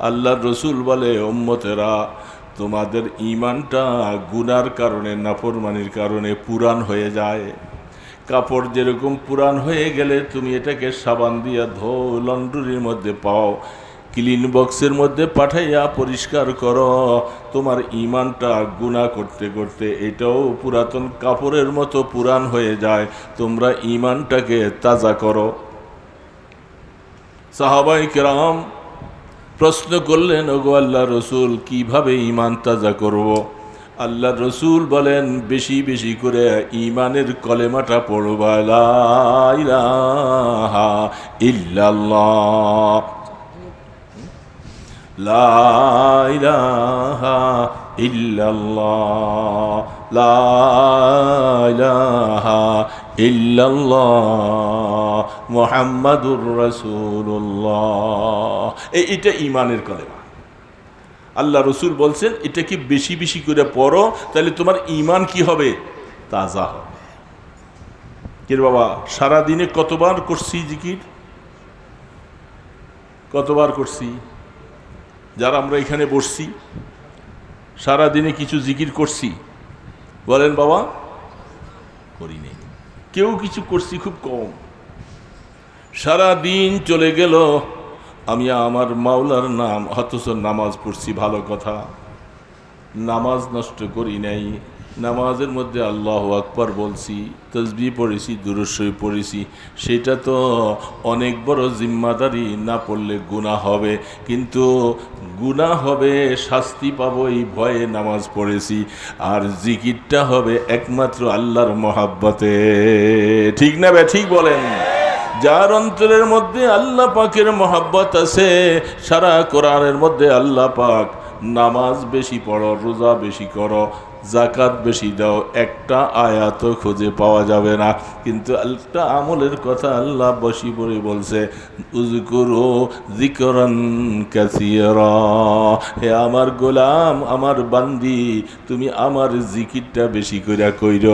আল্লাহ রসুল বলে ওম্মতেরা তোমাদের ইমানটা গুনার কারণে, নাফরমানির কারণে পুরান হয়ে যায়। কাপড় যেরকম পুরান হয়ে গেলে তুমি এটাকে সাবান দিয়া ধো, লন্ড্রির মধ্যে পাও, ক্লিন বক্সের মধ্যে পাঠাইয়া পরিষ্কার করো। তোমার ইমানটা গুণা করতে করতে এটাও পুরাতন কাপড়ের মতো পুরান হয়ে যায়। তোমরা ইমানটাকে তাজা করো। সাহাবাই কেরাম প্রশ্ন করলেন, ওগো আল্লাহ রসুল, কীভাবে ইমান তাজা করব। আল্লাহ রসুল বলেন, বেশি বেশি করে ইমানের কলেমাটা পড়বা ইল্লাল্লাহ। লা ইলাহা ইল্লাল্লাহ। লা ইলাহা ইল্লাল্লাহ। মুহাম্মাদুর রাসূলুল্লাহ। এই এটা ইমানের কলেমা। আল্লাহ রসুল বলছেন, এটা কি বেশি বেশি করে পড়ো, তাহলে তোমার ইমান কি হবে? তাজা হবে। কে বাবা, সারাদিনে কতবার করছি জিকির? কতবার করছি? যারা আমরা এখানে বসছি, সারাদিনে কিছু জিকির করছি, বলেন বাবা, করি নেই। কেউ কিছু করছি খুব কম। সারা দিন চলে গেল। আমি আমার মাওলার নাম, অথচ নামাজ পড়ছি ভালো কথা। নামাজ নষ্ট করি নাই। নামাজের মধ্যে আল্লাহ আকবর বলছি তসবি পড়েছি দুরস্বই পড়েছি। সেটা তো অনেক বড় জিম্মাদারি, না পড়লে গুণা হবে। কিন্তু গুণা হবে, শাস্তি পাবো এই ভয়ে নামাজ পড়েছি। আর জিকিরটা হবে একমাত্র আল্লাহর মহাব্বতে। ঠিক না বে, ঠিক বলেন। যার অন্তরের মধ্যে আল্লাহ পাকের মহাব্বত আছে, সারা কোরআনের মধ্যে আল্লাহ পাক নামাজ বেশি পড়ো, রোজা বেশি করো জাকাত বেশি দাও, একটা আয়াত খুঁজে পাওয়া যাবে না। কিন্তু একটা আমলের কথা আল্লাহ বসি পড়ে বলছে হে আমার গোলাম, আমার বান্দি, তুমি আমার জিকিরটা বেশি কইরা কইর।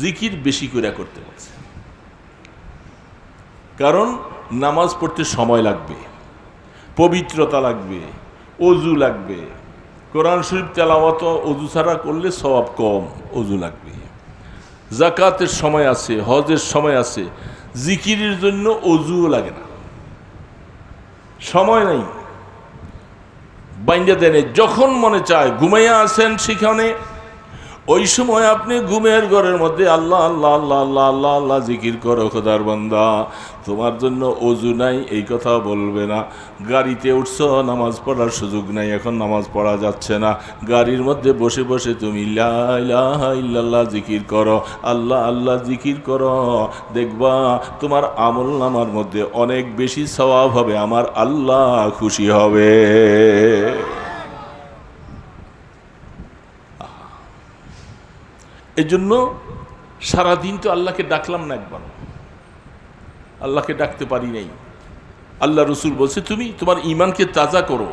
জিকির বেশি কইরা করতে বলছে। কারণ নামাজ পড়তে সময় লাগবে, পবিত্রতা লাগবে, অজু লাগবে। কোরআন শরীফ তেলাওয়াত অজু ছাড়া করলে সব কম, অজু লাগবে। জাকাতের সময় আছে, হজের সময় আছে, জিকিরের জন্য অজুও লাগে না। সময় নাই। বাইন্দা দেনে, যখন মনে চায়, ঘুমাইয়া আছেন সেখানে ওই সময় আপনি ঘুমের ঘরের মধ্যে আল্লাহ আল্লাহ আল্লাহ আল্লাহ আল্লাহ আল্লাহ জিকির করো, খোদার বান্দা। তোমার জন্য অজু নাই, এই কথা বলবে না। গাড়িতে উঠছ, নামাজ পড়ার সুযোগ নাই, এখন নামাজ পড়া যাচ্ছে না। গাড়ির মধ্যে বসে বসে তুমি ইল্লাল্লাহ জিকির করো। আল্লাহ আল্লাহ জিকির করো। দেখবা, তোমার আমল নামার মধ্যে অনেক বেশি স্বভাব হবে, আমার আল্লাহ খুশি হবে। এই জন্য সারাদিন তো আল্লাহকে ডাকলাম না একবার। আল্লাহকে ডাকতে পারি নাই। আল্লাহ রসুল বলছে, তুমি তোমার ইমানকে তাজা করো।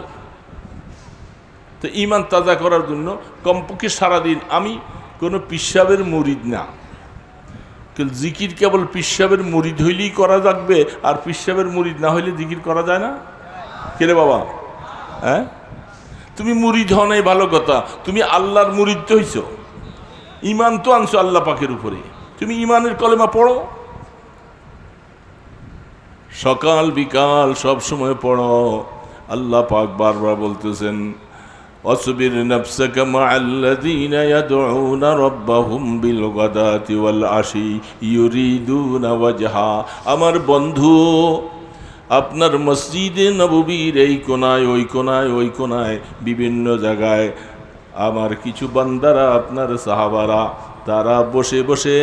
তো ইমান তাজা করার জন্য কমপক্ষে সারাদিন আমি কোনো পিসাবের মরিদ না। জিকির কেবল পিসাবের মরিদ হইলেই করা লাগবে আর পিসাবের মরিদ না হইলে জিকির করা যায় না? কেরে বাবা? হ্যাঁ? তুমি মুরিদ হও ভালো কথা। তুমি আল্লাহর মুরিদ তো হইছো। ইমান তো আনছো আল্লাহ পাকের উপরে। তুমি ইমানের কলেমা পড়ো। সকাল বিকাল সব সময় পড়ো। আল্লাহ পাক বারবার বলতেছেন, অসবির নফসকা মাআল্লাযীনা ইয়াদউনা রাব্বাহুম বিল গাদাতি ওয়াল আশি ইউরিদুনা ওয়াজহা। আমার বন্ধু, আপনার মসজিদে নববীর এই কোনায়, ওই কোনায় ওই কোনায়, বিভিন্ন জায়গায় আমার কিছু বান্দারা, আপনার সাহাবারা, তারা বসে বসে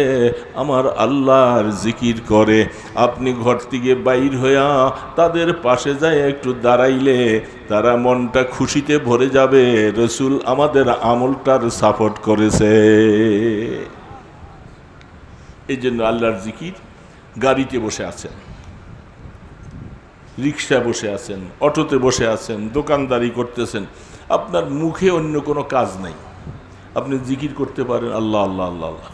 আমার আল্লাহর জিকির করে। আপনি ঘর থেকে বাইর হইয়া তাদের পাশে যায় একটু দাঁড়াইলে তারা মনটা খুশিতে ভরে যাবে। রসুল আমাদের আমলটার সাপোর্ট করেছে। এই জন্য আল্লাহর জিকির। গাড়িতে বসে আছেন রিক্সা বসে আছেন, অটোতে বসে আছেন, দোকানদারি করতেছেন। আপনার মুখে অন্য কোনো কাজ নাই। আপনি জিকির করতে পারেন, আল্লাহ আল্লাহ আল্লাহ আল্লাহ।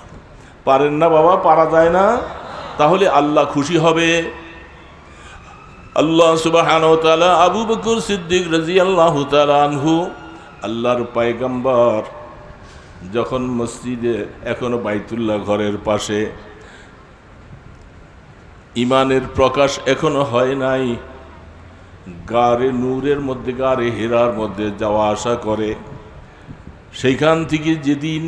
পারেন না বাবা, পারা যায় না। তাহলে আল্লাহ খুশি হবে। আল্লাহ সুবাহান আবু বকর সিদ্দিক রাজি আল্লাহ আনহু আল্লাহর পায়গাম্বার যখন মসজিদে এখনও বাইতুল্লাহ ঘরের পাশে ইমানের প্রকাশ এখনও হয় নাই। গারে নূরের মধ্যে, গারে হেরার মধ্যে যাওয়া আসা করে। সেইখান থেকে যেদিন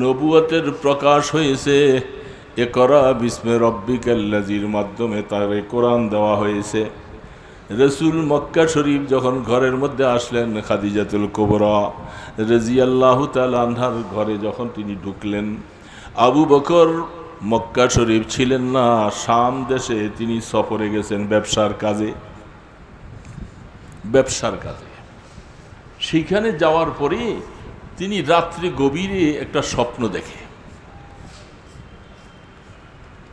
নবুয়তের প্রকাশ হয়েছে, এ করা বিস্মে রব্বিকাল্লাজির মাধ্যমে তার কোরআন দেওয়া হয়েছে। রসুল মক্কা শরীফ যখন ঘরের মধ্যে আসলেন খাদিজাতুল কোবরা, রাজিয়াল্লাহ তাল আনহার ঘরে যখন তিনি ঢুকলেন, আবু বকর মক্কা শরীফ ছিলেন না, শাম দেশে তিনি সফরে গেছেন ব্যবসার কাজে। ব্যবসার কাজে। সেইখানে যাওয়ার পরে তিনি রাত্রি গভীরে একটা স্বপ্ন দেখে।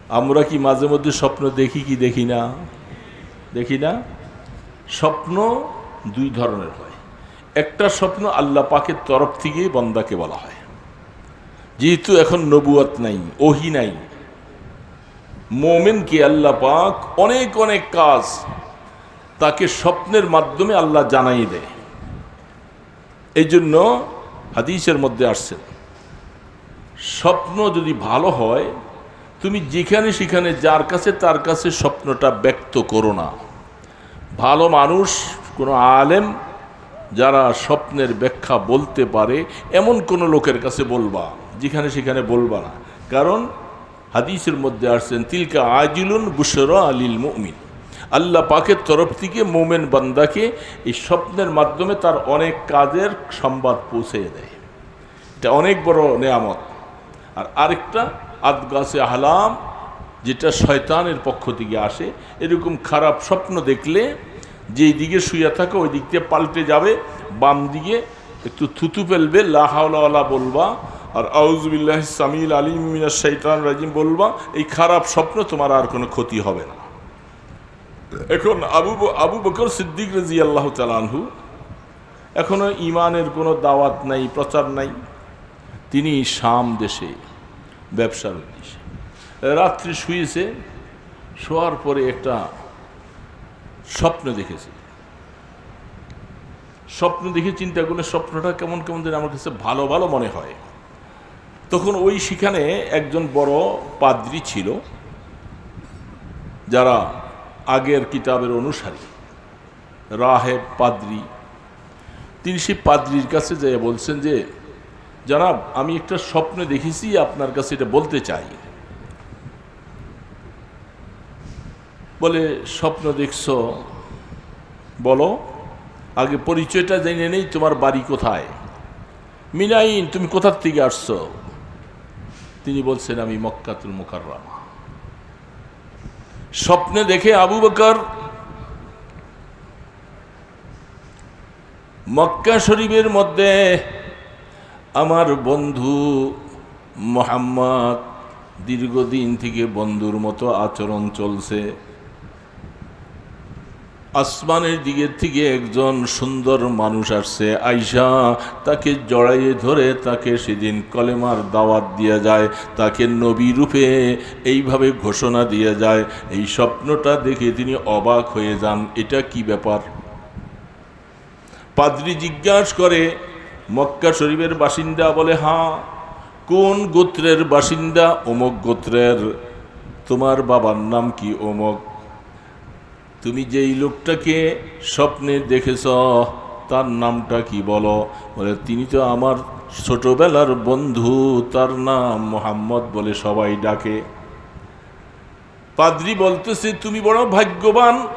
আমরা কি মাঝে মধ্যে স্বপ্ন দেখি কি দেখি না? দেখি না? স্বপ্ন দুই ধরনের হয়। একটা স্বপ্ন আল্লাহ পাকের তরফ থেকে বন্দাকে বলা হয়। যেহেতু এখন নবুয়াত নাই, ওহি নাই, মোমেনকে আল্লাহ পাক অনেক অনেক কাজ তাকে স্বপ্নের মাধ্যমে আল্লাহ জানাই দেয়। এই জন্য হাদিসের মধ্যে আসছেন স্বপ্ন যদি ভালো হয়, তুমি যেখানে সেখানে যার কাছে তার কাছে স্বপ্নটা ব্যক্ত করো না। ভালো মানুষ, কোনো আলেম, যারা স্বপ্নের ব্যাখ্যা বলতে পারে, এমন কোনো লোকের কাছে বলবা, যেখানে সেখানে বলবা না। কারণ হাদিসের মধ্যে আসছেন, তিলকা আজিলুন বুসর আলিল মুমিন। আল্লাহ পাকের তরফ থেকে মোমেন বান্দাকে এই স্বপ্নের মাধ্যমে তার অনেক কাজের সংবাদ পৌঁছে দেয়। এটা অনেক বড় নেয়ামত। আর আরেকটা, আদগাছে আহলাম, যেটা শয়তানের পক্ষ থেকে আসে, এরকম খারাপ স্বপ্ন দেখলে যেই দিকে শুয়ে থাকে, ওই দিক দিয়ে পাল্টে যাবে, বাম দিকে একটু থুতু ফেলবে লাহাওয়ালা বলবা, আর আউজবিল্লাহ সামিল আলিম মিনা শৈতান রাজিম বলবা, এই খারাপ স্বপ্ন তোমার আর কোনো ক্ষতি হবে না। এখন আবু আবু বকর সিদ্দিক রাজি আল্লাহ তালানহু এখনও ইমানের কোনো দাওয়াত নাই, প্রচার নাই। তিনি শাম দেশে ব্যবসার উদ্দেশ্যে রাত্রি শুয়েছে শোয়ার পরে একটা স্বপ্ন দেখেছে। স্বপ্ন দেখে চিন্তা করলে স্বপ্নটা কেমন কেমন যেন আমার কাছে ভালো ভালো মনে হয়। তখন ওই সেখানে একজন বড় পাদ্রি ছিল, যারা আগের কিতাবের অনুসারী। রাহেব পাদ্রি। তিনি সেই পাদ্রির কাছে যেয়ে বলছেন যে, জানাব, আমি একটা স্বপ্ন দেখেছি, আপনার কাছে এটা বলতে চাই। বলে, স্বপ্ন দেখছ? বলো। আগে পরিচয়টা জেনে নেই, তোমার বাড়ি কোথায়? মিনাইন, তুমি কোথার থেকে আসছো? তিনি বলছেন, আমি মক্কাতুল মুকাররামা। স্বপ্নে দেখে আবু বকর মক্কা শরীফের মধ্যে আমার বন্ধু মোহাম্মদ দীর্ঘদিন থেকে বন্ধুর মতো আচরণ চলছে। আসমানের দিকের থেকে একজন সুন্দর মানুষ আসছে, আইসা তাকে জড়াইয়ে ধরে তাকে সেদিন কলেমার দাওয়াত দিয়ে যায়, তাকে নবী রূপে এইভাবে ঘোষণা দিয়ে যায়। এই স্বপ্নটা দেখে তিনি অবাক হয়ে যান, এটা কি ব্যাপার? পাদ্রি জিজ্ঞাসা করে, মক্কা শরীফের বাসিন্দা বলে হ্যাঁ কোন গোত্রের বাসিন্দা? অমক গোত্রের। তোমার বাবার নাম কি অমক? তুমি যেই লোকটাকে স্বপ্নে দেখেছ, তার নামটা কি বলো? বলে, তিনি তো আমার ছোটবেলার বন্ধু, তার নাম মোহাম্মদ বলে সবাই ডাকে। পাদ্রি বলতেছে, তুমি বড় ভাগ্যবান।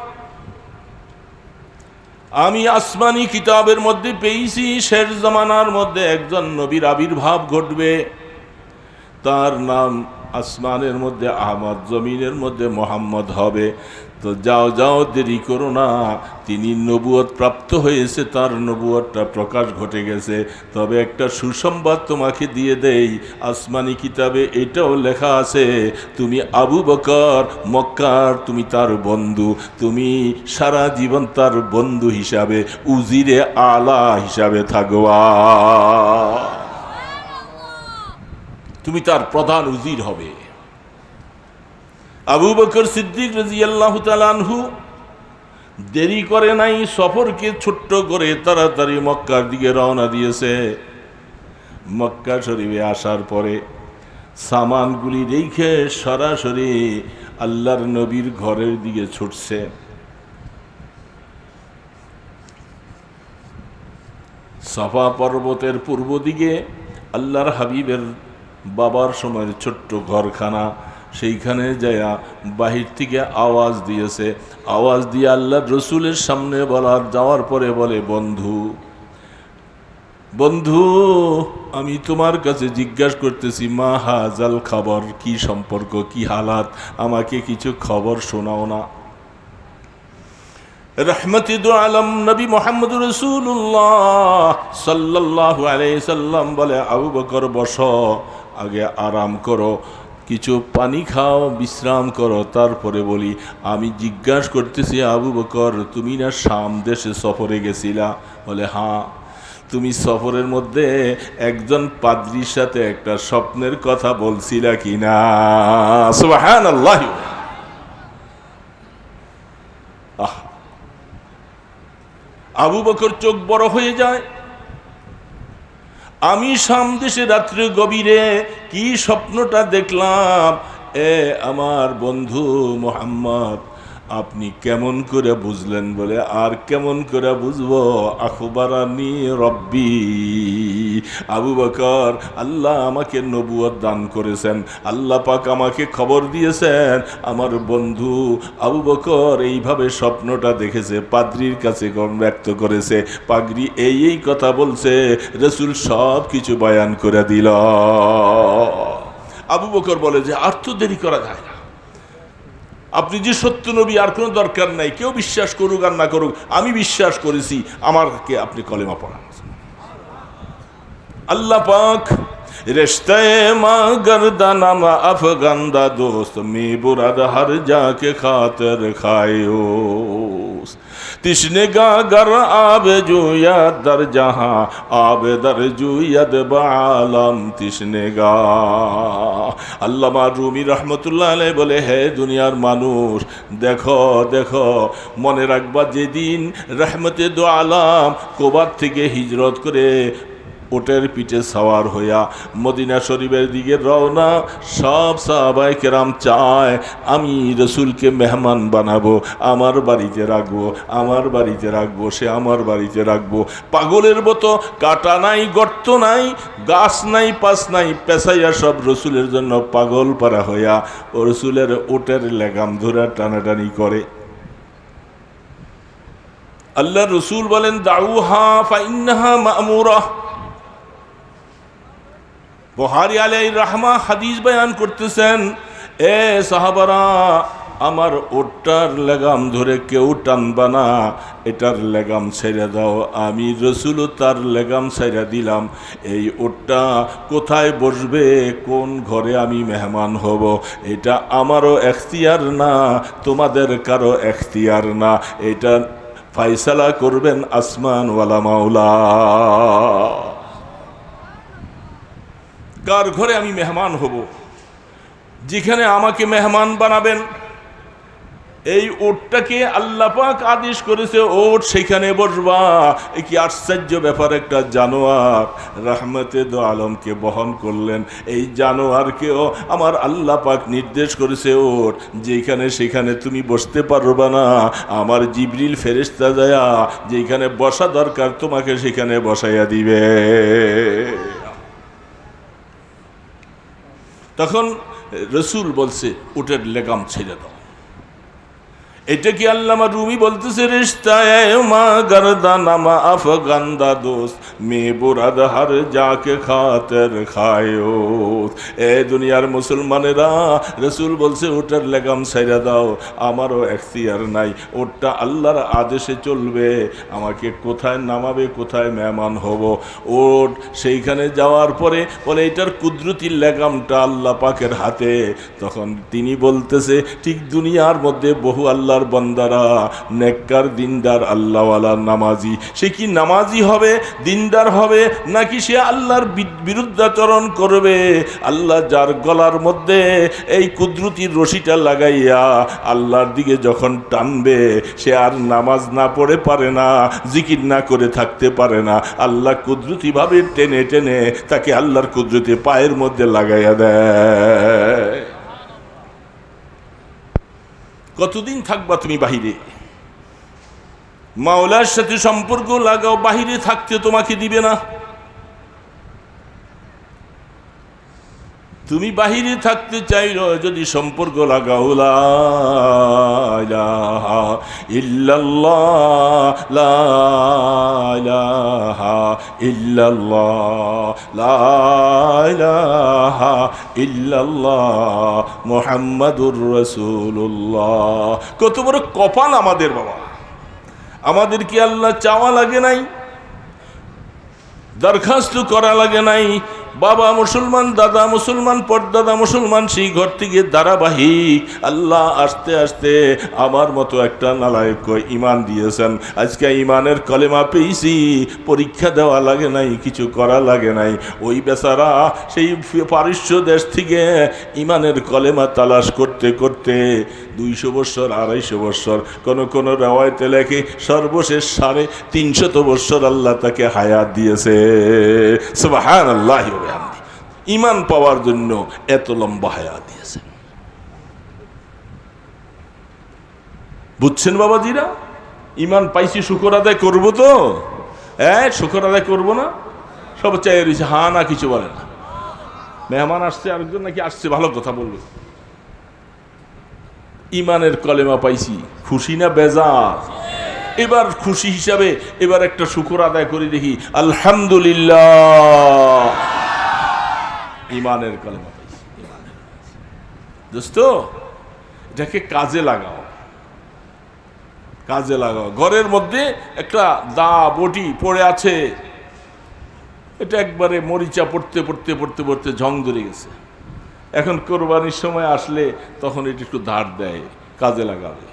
আমি আসমানি কিতাবের মধ্যে পেয়েছি, শেষ জমানার মধ্যে একজন নবীর আবির্ভাব ঘটবে। তার নাম আসমানের মধ্যে, আহমদ জমিনের মধ্যে মোহাম্মদ হবে। তো যাও যাও, দেরি করো না। তিনি নবুয়ত প্রাপ্ত হয়েছে, তার নবুয়তটা প্রকাশ ঘটে গেছে। তবে একটা সুসংবাদ তোমাকে দিয়ে দেই। আসমানি কিতাবে এটাও লেখা আছে, তুমি আবু বকর মক্কার, তুমি তার বন্ধু, তুমি সারা জীবন তার বন্ধু হিসাবে, উজিরে আলা হিসাবে থাকবা তুমি তার প্রধান উজির হবে। আবু বকর সিদ্দিক রাজিয়াল্লাহু দেরি করে নাই সফরকে ছোট্ট করে তাড়াতাড়ি মক্কার দিকে রওনা দিয়েছে। মক্কা শরীফে আসার পরে সামানগুলি রেখে সরাসরি আল্লাহর নবীর ঘরের দিকে ছুটছে। সাফা পর্বতের পূর্ব দিকে আল্লাহর হাবিবের বাবার সময়ের ছোট্ট ঘরখানা। সেইখানে যায়া বাহির থেকে আওয়াজ দিয়েছে। আওয়াজ দিয়ে আল্লাহ রসুলের সামনে বলার যাওয়ার পরে বলে, বন্ধু বন্ধু, আমি তোমার কাছে জিজ্ঞাসা করতেছি, মা, হাজাল খবর কি সম্পর্ক, কি হালাত? আমাকে কিছু খবর শোনাও না। আলম নবী মোহাম্মদ রসুল্লাহ সাল্লাহ সাল্লাম বলে, আবু বকর, বস। আগে আরাম করো, কিছু পানি খাও, বিশ্রাম করো। তারপরে বলি, আমি জিজ্ঞাসা করতেছি, আবু বকর, তুমি না শাম দেশে সফরে গেছিলা? বলে হ্যাঁ তুমি সফরের মধ্যে একজন পাদ্রির সাথে একটা স্বপ্নের কথা বলছিলা কি না সুবাহান আল্লাহ আহ, আবু বকর চোখ বড় হয়ে যায়। আমি সামদেশে রাত্রে গভীরে কি স্বপ্নটা দেখলাম? এ আমার বন্ধু মোহাম্মদ আপনি কেমন করে বুঝলেন বলে আর কেমন করে বুঝব? আখবরানি রব্বি। আবু বকর, আল্লাহ আমাকে নবুয়ত দান করেছেন। আল্লাহ পাক আমাকে খবর দিয়েছেন। আমার বন্ধু আবু বকর এইভাবে স্বপ্নটা দেখেছে, পাদ্রির কাছে ব্যক্ত করেছে। পাগড়ি এই এই কথা বলছে, রসুল সব কিছু বয়ান করে দিল। আবু বকর বলে যে, আর তো দেরি করা যায় আপনি যে সত্য নবী, আর কোনো দরকার নাই। কেউ বিশ্বাস করুক আর না করুক, আমি বিশ্বাস করেছি, আমারকে আপনি কলেমা পড়ান। আল্লাহ পাক রিশতে মা আফগান্দা দোস্ত মে বুরাদ হর যাকে খাতের খায়। তিসনেগাগার আবে জুয়াদ দর জাহা আবে দর জুয়াদ বালাম তিসনেগা আল্লামা রুমি রহমতুল্লাহ আলাই বলে হে দুনিয়ার মানুষ দেখো দেখো মনে রাখবা, যেদিন রহমতে দো আলাম, কোবার থেকে হিজরত করে ওটের পিঠে সাওয়ার হইয়া মদিনা শরীফের দিকে রওনা, সব সাহাবাই কেরাম চায় আমি রসুলকে মেহমান বানাবো, আমার বাড়িতে রাখব, আমার বাড়িতে রাখব, সে আমার বাড়িতে রাখব। পাগলের মতো কাটা নাই, গর্ত নাই, গাছ নাই পাস নাই পেশাইয়া সব রসুলের জন্য পাগল পারা হইয়া ও রসুলের ওটের লেগাম ধরে টানাটানি করে। আল্লাহ রসুল বলেন, দাউহা ফাইন্নাহা মামুরা বহারি আলাই রাহমা হাদিস বয়ান করতেছেন, এ সাহাবারা, আমার ওটার লেগাম ধরে কেউ টানবা না, এটার লেগাম ছেড়ে দাও, আমি রসুলও তার লেগাম ছেড়ে দিলাম, এই ওটটা কোথায় বসবে, কোন ঘরে আমি মেহমান হব, এটা আমারও এখতিয়ার না, তোমাদের কারও এখতিয়ার না, এটা ফাইসালা করবেন আসমানওয়ালা মাওলা। কার ঘরে আমি মেহমান হব। যেখানে আমাকে মেহমান বানাবেন, এই ওটটাকে আল্লাপাক আদেশ করেছে, ওট সেখানে বসবা। কি আশ্চর্য ব্যাপার একটা জানোয়ার, রাহমতে দো আলমকে বহন করলেন। এই জানোয়ারকেও আমার আল্লাহ পাক নির্দেশ করেছে, ওট, যেখানে সেখানে তুমি বসতে পারবা না। আমার জিবরিল ফেরেস্তা যায়া যেখানে বসা দরকার তোমাকে সেখানে বসাইয়া দিবে। তখন রসুল বলছে উটের লেগাম ছেড়ে দাও। এটা কি আল্লামা রুমি বলতেছে রিস্তায় মা গরদা নামা আফগান্দা দোস্ত মে বুরাদ হার যাকে খাতের খায়ো এ দুনিয়ার মুসলমানেরা, রসুল বলছে, ওটার লেগাম সাইরা দাও, আমারও এখতিয়ার নাই ওটা আল্লাহর আদেশে চলবে, আমাকে কোথায় নামাবে, কোথায় মেহমান হব? ওট সেইখানে যাওয়ার পরে বলে, এটার কুদরতির লেগামটা আল্লাহ পাকের হাতে। তখন তিনি বলতেছে, ঠিক দুনিয়ার মধ্যে বহু আল্লাহর আল্লাহর বন্দারা, নেককার দিনদার আল্লাহওয়ালা নামাজি। সে কি নামাজি হবে, দিনদার হবে, নাকি সে আল্লাহর বিরুদ্ধাচরণ করবে? আল্লাহ যার গলার মধ্যে এই কুদরতির রশিটা লাগাইয়া আল্লাহর দিকে যখন টানবে, সে আর নামাজ না পড়ে পারে না, জিকির না করে থাকতে পারে না। আল্লাহ কুদরতিভাবে টেনে টেনে তাকে আল্লাহর কুদরতি পায়ের মধ্যে লাগাইয়া দেয়। কতদিন থাকবা তুমি বাহিরে? মাওলার সাথে সম্পর্ক লাগাও বাহিরে থাকতে তোমাকে দিবে না। তুমি বাহিরে থাকতে চাইল, যদি সম্পর্ক লাগাও মুহাম্মাদুর রাসূলুল্লাহ। কত বড় কপাল আমাদের বাবা। আমাদের কি আল্লাহ চাওয়া লাগে নাই? দরখাস্ত করা লাগে নাই? বাবা মুসলমান, দাদা মুসলমান, পরদাদা মুসলমান, সেই ঘর থেকে ধারাবাহিক আল্লাহ আস্তে আস্তে আমার মতো একটা নালায়ক ইমান দিয়েছেন। আজকে ইমানের কলেমা পেয়েছি, পরীক্ষা দেওয়া লাগে নাই, কিছু করা লাগে নাই। ওই বেচারা সেই পারিশ্য দেশ থেকে ইমানের কলেমা তালাশ করতে করতে দুইশো বৎসর আড়াইশো বৎসর কোন কোন রেওয়ায়তে লেখে, সর্বশেষ সাড়ে তিনশত বৎসর আল্লাহ তাকে হায়াত দিয়েছে। সুবাহান আল্লাহ ইমান পাওয়ার জন্য এত লম্বা হায়াত দিয়েছে বুঝছেন বাবাজিরা? ইমান পাইছি, শুকর আদায় করব তো। হ্যাঁ শুকর আদায় করব না। সব চাই রয়েছে হা না, কিছু বলে না। মেহমান আসছে, আরেকজন নাকি আসছে, ভালো কথা বলবে। ইমানের কলেমা পাইছি, খুশি না বেজা এবার খুশি হিসাবে, এবার একটা শুকর আদায় করে দেখি, আলহামদুলিল্লাহ। ইমানের কলেমা পাইছি। দোস্ত, এটাকে কাজে লাগাও। কাজে লাগাও। ঘরের মধ্যে একটা দা বটি পড়ে আছে। এটা একবারে মরিচা পড়তে পড়তে পড়তে পড়তে ঝং ধরে গেছে। এখন কোরবানির সময় আসলে তখন এটা একটু ধার দেয়, কাজে লাগাবে।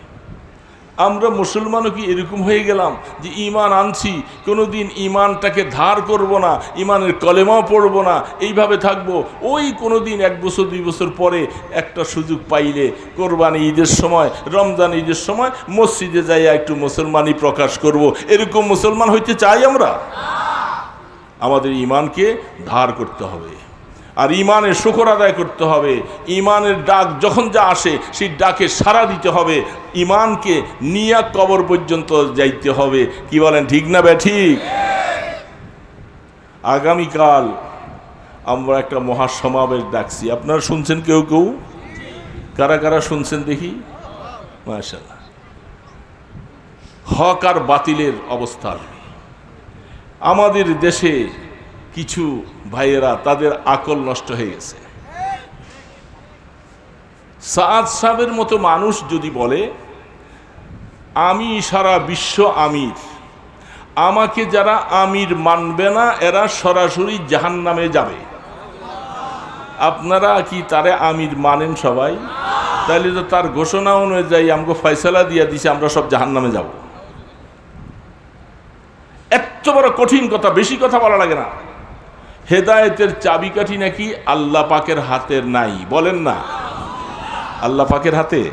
আমরা মুসলমানও কি এরকম হয়ে গেলাম যে ইমান আনছি? কোনোদিন ইমানটাকে ধার করব না ইমানের কলেমাও পড়ব না, এইভাবে থাকব। ওই কোনোদিন এক বছর, দুই বছর পরে একটা সুযোগ পাইলে কোরবানি ঈদের সময়, রমজান ঈদের সময় মসজিদে যাইয়া একটু মুসলমানই প্রকাশ করব। এরকম মুসলমান হইতে চাই আমরা? আমাদের ইমানকে ধার করতে হবে। আর ইমানের শুকর আদায় করতে হবে। ইমানের ডাক যখন যা আসে, সেই ডাকে সাড়া দিতে হবে। ইমানকে নিয়া কবর পর্যন্ত যাইতে হবে। কি বলেন, ঠিক না বে, ঠিক? আগামীকাল আমরা একটা মহাসমাবেশ ডাকছি। আপনারা শুনছেন কেউ কেউ? কারা কারা শুনছেন দেখি? হক আর বাতিলের অবস্থা আমাদের দেশে কিছু ভাইয়েরা তাদের আকল নষ্ট হয়ে গেছে। সাদ সাহেবের মতো মানুষ যদি বলে, আমি সারা বিশ্ব আমির, আমাকে যারা আমির মানবে না, এরা সরাসরি জাহান নামে যাবে। আপনারা কি তারে আমির মানেন সবাই? তাহলে তো তার ঘোষণা অনুযায়ী আমাকে ফয়সলা দিয়ে দিছে, আমরা সব জাহান নামে যাব। এত বড় কঠিন কথা, বেশি কথা বলা লাগে না। হেদায়েতের চাবিকাঠি নাকি আল্লাহ পাকের হাতের নাই, বলেন না। আল্লাহ পাকের হাতে?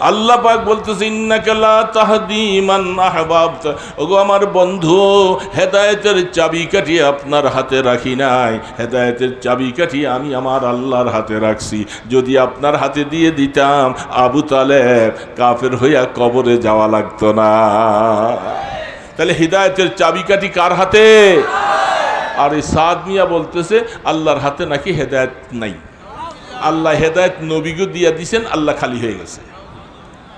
আল্লাহ পাক বলতেছে ওগো আমার বন্ধু, হেদায়েতের চাবিকাঠি আপনার হাতে রাখি নাই। হেদায়েতের চাবিকাঠি আমি আমার আল্লাহর হাতে রাখছি। যদি আপনার হাতে দিয়ে দিতাম, আবু তালেব কাফের হইয়া কবরে যাওয়া লাগতো না। তাহলে হৃদায়তের চাবিকাঠি কার হাতে? আর এই সাদ মিয়া বলতেছে, আল্লাহর হাতে নাকি হেদায়ত নাই। আল্লাহ হেদায়ত নবীকে দিয়া দিছেন, আল্লাহ খালি হয়ে গেছে।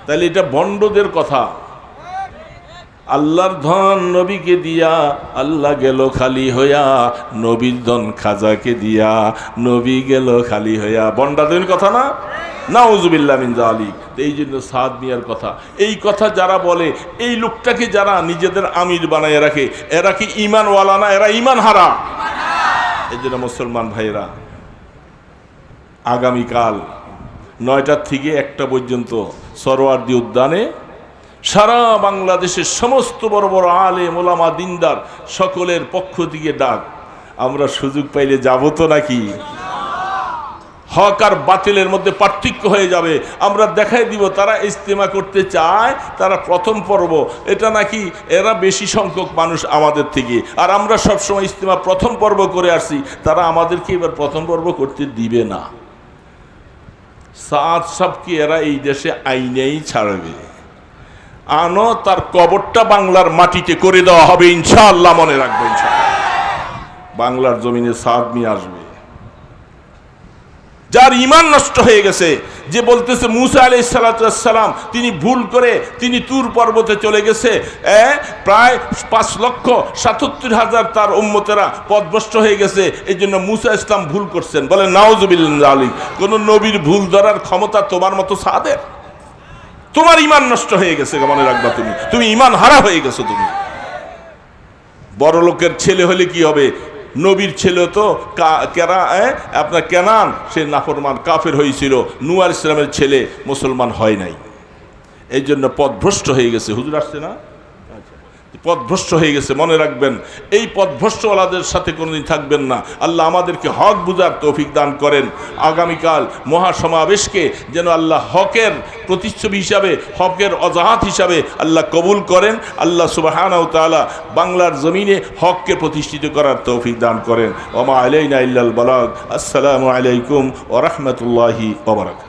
তাহলে এটা বন্ডদের কথা। আল্লাহর ধন নবীকে দিয়া, আল্লাহ গেল খালি হইয়া, নবীর ধন খাজাকে দিয়া, নবী গেল খালি হইয়া। বন্ডাদের কথা না? নাউজুবিল্লাহ মিন জালিক এই জন্য সাদ মিয়ার কথা। এই কথা যারা বলে, এই লোকটাকে যারা নিজেদের আমির বানায় রাখে, এরা কি ইমানওয়ালা না? এরা ইমান হারা। এই জন্য মুসলমান ভাইরা আগামীকাল নয়টার থেকে একটা পর্যন্ত সরোয়ার্দি উদ্যানে সারা বাংলাদেশের সমস্ত বড় বড় আলে মোলামা দিনদার সকলের পক্ষ থেকে ডাক। আমরা সুযোগ পাইলে যাব তো নাকি? হক আর বাতিলের মধ্যে পার্থক্য হয়ে যাবে। আমরা দেখাই দিব তারা ইস্তেমা করতে চায়, তারা প্রথম পর্ব। এটা নাকি এরা বেশি সংখ্যক মানুষ আমাদের থেকে। আর আমরা সবসময় ইস্তেমা প্রথম পর্ব করে আসছি, তারা আমাদেরকে এবার প্রথম পর্ব করতে দিবে না। সাত সবকে এরা এই দেশে আইনেই ছাড়বে? আনো তার কবরটা বাংলার মাটিতে করে দেওয়া হবে, ইনশাআল্লাহ মনে রাখব, ইনশাআল্লাহ। বাংলার জমিনে সাদ নিয়ে আসবে। যার ইমান নষ্ট হয়ে গেছে। যে বলতেছে, মুসা আলি সালাম তিনি ভুল করে তিনি তুর পর্বতে চলে গেছে। প্রায় পাঁচ লক্ষ সাতাত্তর হাজার তার উম্মতেরা পদভ্রষ্ট হয়ে গেছে। এই জন্য মুসা ইসলাম ভুল করছেন। বলে নাওজবিল্লা আলী কোন নবীর ভুল ধরার ক্ষমতা তোমার মতো সাদের? তোমার ইমান নষ্ট হয়ে গেছে মনে রাখবা তুমি। তুমি ইমান হারা হয়ে গেছো তুমি। বড় লোকের ছেলে হলে কি হবে? নবীর ছেলে তো কা- কেরা, এ? আপনার কেনান, সে নাফরমান, কাফের হয়েছিল। নুয়ার ইসলামের ছেলে মুসলমান হয় নাই। এই জন্য পথভ্রষ্ট হয়ে গেছে। হুজুর আসছে না? পথভ্রষ্ট হয়ে গেছে, মনে রাখবেন। এই পথভ্রষ্টওয়ালাদের সাথে কোনোদিন থাকবেন না। আল্লাহ আমাদেরকে হক বুঝার তৌফিক দান করেন। আগামীকাল মহাসমাবেশকে যেন আল্লাহ হকের প্রতিচ্ছবি হিসাবে, হকের অজাহাত হিসাবে আল্লাহ কবুল করেন। আল্লাহ সুবাহানাউ তাআলা বাংলার জমিনে হককে প্রতিষ্ঠিত করার তৌফিক দান করেন। ওমা আলাইনা ইল্লাল বালাগ। আসসালামু আলাইকুম ওয়া রাহমাতুল্লাহি ওয়া বারাকাতুহু।